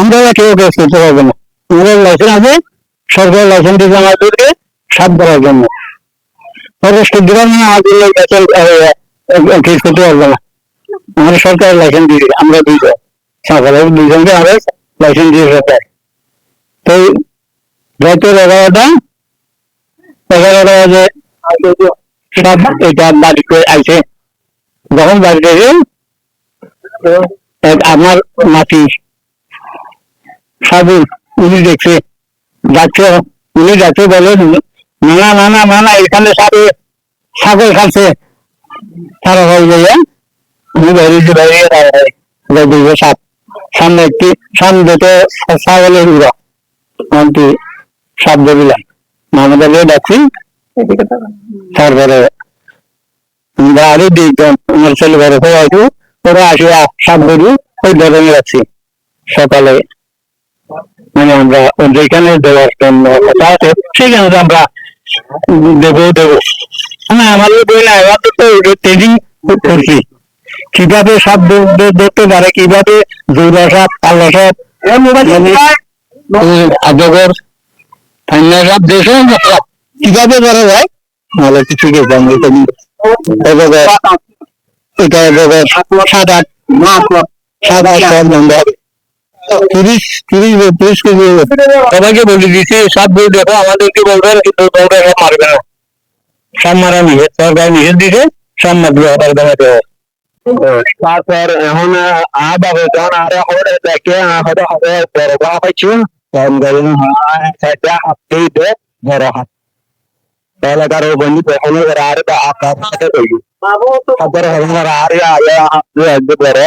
আমরা কেউ কেস করতে পারবে না। আমাদের লাইসেন্স আছে সরকার লাইসেন্স সাপ ধরার জন্য। ফরেস্ট ডিপার্টমেন্ট আমাদের লাইসেন্স কেস করতে পারবে না। আমাদের সরকার লাইসেন্স দিয়ে আমরা দুইজন। দুইজনকে লাইসেন্স দিয়ে তো রাত এগারোটা এগারোটা বাজে সাপ এটা বাড়িতে আইছে। যখন বাড়িতে আমার নাতি সাবু উনি দেখছে যাচ্ছে উনি যাচ্ছে বলে না না না না না এখানে সাপে ছাগল খাচ্ছে তারা হয়ে? যায় আমি বেরিয়েছি বেরিয়ে দেখব সাপ। সামনে একটি সামনে তো ছাগলের উড়া। মন্ত্রী সাপ ধরিলাম আমাদের ডাকছি। তারপরে আরও দেখতাম আমার ছেলে ঘরে হয়তো ওরা আসে সাপ ধরি ওই ধরনের রাখছি সকালে মানে আমরা যেখানে দেওয়ার জন্য কথা আছে সেখানে তো আমরা দেবো দেবো। না আমাদের বই না এবার তো ট্রেনিং করছি। কীভাবে সাপ ধর- ধর- ধরতে পারে কীভাবে জোড়া সাপ পাল্লা সাপ আজগর ঠান্ডা সাপ দেশে কীভাবে করা যায় নাহলে কিছু গেছে আমি তো এটা সাত আট সাত আট। বন্ধ হবে তিরিশ তিরিশ তিরিশ কেজি হবে। সবাইকে বলে দিচ্ছি সাপ বই দেখো, আমাদেরকে বলবেন কিন্তু বলবে সব মারবে না। সাপ মারা নিষেধ, সরকার নিষেধ দিছে সাপ মারবে পারবে না কেউ তারপর এখন আবার যখন আর এখন দেখে হয়তো হবে, বড় গা পাইছি কম গেলে সেটা হাতেই দে, বড় হাত। তাহলে কারও বন্ধু এখন আর আপনার সাথে কইলি তারপরে এখন আর, বড়।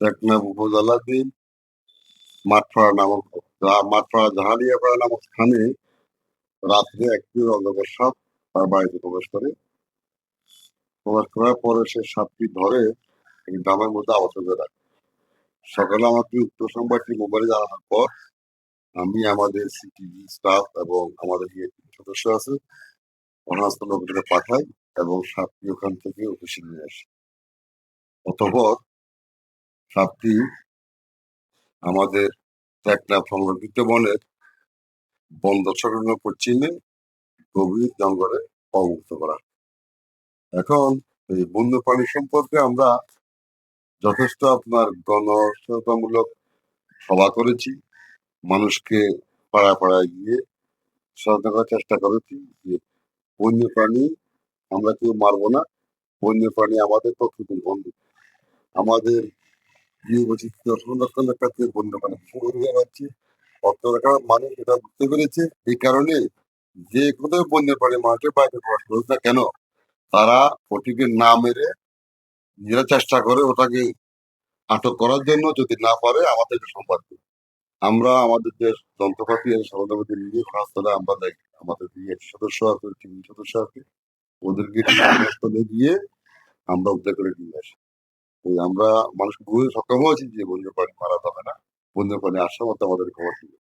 টেকনাফ উপজেলাধীন মাঠপাড়া নামক মাঠপাড়া জাহালিয়াপাড়া নামক স্থানে রাত্রে একটি অজগর সাপ তার বাড়িতে প্রবেশ করে। প্রবেশ করার পরে সে সাপটি ধরে দামের মধ্যে আবদ্ধ রাখে। সকালে আমাকে উত্তর সংবাদটি মোবাইলে জানানোর পর আমি আমাদের সিটিভি স্টাফ এবং আমাদের সদস্য আছে, ঘটনাস্থলে পাঠাই এবং সাপটি ওখান থেকে অফিসে নিয়ে আসি। অতঃপর সাপটি আমাদের টেকনাফ সংরক্ষিত বনের বন দর্শকরণ্য পশ্চিমে গভীর জঙ্গলে অবমুক্ত করা। এখন এই বন্যপ্রাণী সম্পর্কে আমরা যথেষ্ট আপনার গণসচেতনমূলক সভা করেছি। মানুষকে পাড়ায় পাড়ায় গিয়ে সচেতন করার চেষ্টা করেছি যে বন্য প্রাণী আমরা কেউ মারবো না, বন্য প্রাণী আমাদের প্রকৃতি বন্ধু। আমাদের বুঝতে পেরেছে এই কারণে যে কোনো বন্য প্রাণী মানুষের বাড়িতে প্রবেশ করুক না কেন, তারা ওটিকে না মেরে নিজেরা চেষ্টা করে ওটাকে আটক করার জন্য, যদি না পারে আমাদের দিবে। আমরা আমাদের যে যন্ত্রপাতি আছে সরঞ্জামাদি নিয়ে ঘটনাস্থলে আমরা আমাদের যে সদস্য আছে টিম সদস্য আছে, ওদেরকে গিয়ে আমরা উদ্ধার করে নিয়ে আসি আমরা মানুষকে বুঝতে সক্ষম হয়েছি যে বন্য প্রাণী মারা যাবে না। বন্য প্রাণী আসার মতো আমাদের দিবে